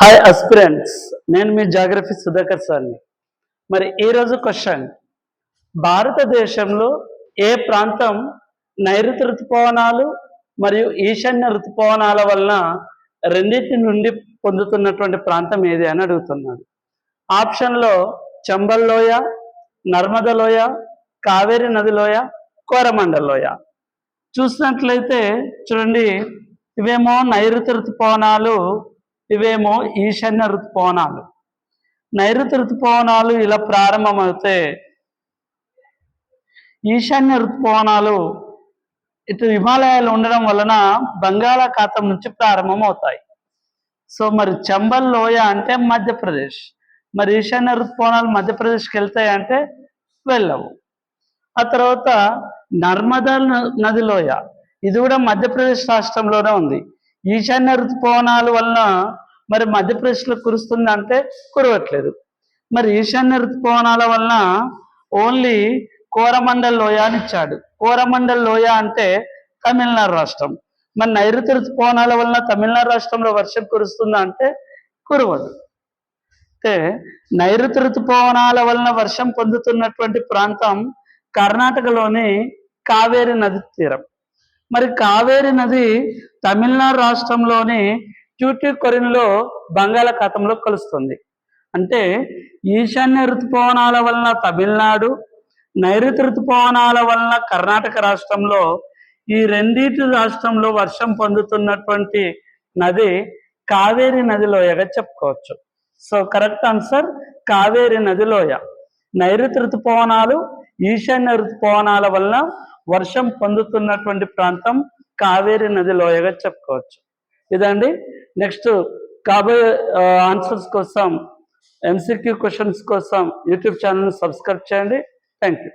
Hi aspirants నేను మీ geography Sudhakar సార్ని. మరి ఈరోజు క్వశ్చన్ భారతదేశంలో ఏ ప్రాంతం నైరుతి ఋతుపవనాలు మరియు ఈశాన్య ఋతుపవనాల వలన రెండింటి నుండి పొందుతున్నటువంటి ప్రాంతం ఏది అని అడుగుతున్నాడు. ఆప్షన్లో చంబల్ లోయ నర్మద లోయ కావేరి నది లోయ కోరమండల్ లోయ. చూసినట్లయితే చూడండి ఇవేమో నైరుతి ఋతుపవనాలు ఇవేమో ఈశాన్య ఋతుపవనాలు. నైరుతి ఋతుపవనాలు ఇలా ప్రారంభమవుతే ఈశాన్య ఋతుపవనాలు ఇటు హిమాలయాలు ఉండడం వలన బంగాళాఖాతం నుంచి ప్రారంభం అవుతాయి సో మరి చంబల్ లోయ అంటే మధ్యప్రదేశ్. మరి ఈశాన్య ఋతుపవనాలు మధ్యప్రదేశ్కి వెళ్తాయి అంటే వెళ్ళవు. ఆ తర్వాత నర్మదా న- నది లోయ. ఇది కూడా మధ్యప్రదేశ్ రాష్ట్రంలోనే ఉంది. ఈశాన్య ఋతుపవనాల వలన మరి మధ్యప్రదేశ్లో కురుస్తుంది అంటే కురవట్లేదు. మరి ఈశాన్య ఋతుపవనాల వలన ఓన్లీ కోరమండల్ లోయ అని ఇచ్చాడు కోరమండల్ లోయ అంటే తమిళనాడు రాష్ట్రం. మరి నైరుతి ఋతుపవనాల వలన తమిళనాడు రాష్ట్రంలో వర్షం కురుస్తుందా అంటే కురవదు. అంటే నైరుతి ఋతుపవనాల వలన వర్షం పొందుతున్నటువంటి ప్రాంతం కర్ణాటకలోని కావేరి నది తీరం. మరి కావేరి నది తమిళనాడు రాష్ట్రంలోని ట్యూటికొరిన్లో బంగాళాఖాతంలో కలుస్తుంది. అంటే ఈశాన్య ఋతుపవనాల వలన తమిళనాడు నైరుతి ఋతుపవనాల వలన కర్ణాటక రాష్ట్రంలో ఈ రెండిటి రాష్ట్రంలో వర్షం పొందుతున్నటువంటి నది కావేరి నదిలోయగా చెప్పుకోవచ్చు. సో కరెక్ట్ ఆన్సర్ కావేరి నదిలోయ నైరుతి ఋతుపవనాలు ఈశాన్య ఋతుపవనాల వలన వర్షం పొందుతున్నటువంటి ప్రాంతం కావేరి నది లోయగా చెప్పుకోవచ్చు. ఇదండి నెక్స్ట్ కాబోయే ఆన్సర్స్ కోసం ఎంసీక్యూ క్వశ్చన్స్ కోసం యూట్యూబ్ ఛానల్ని సబ్స్క్రైబ్ చేయండి. Thank you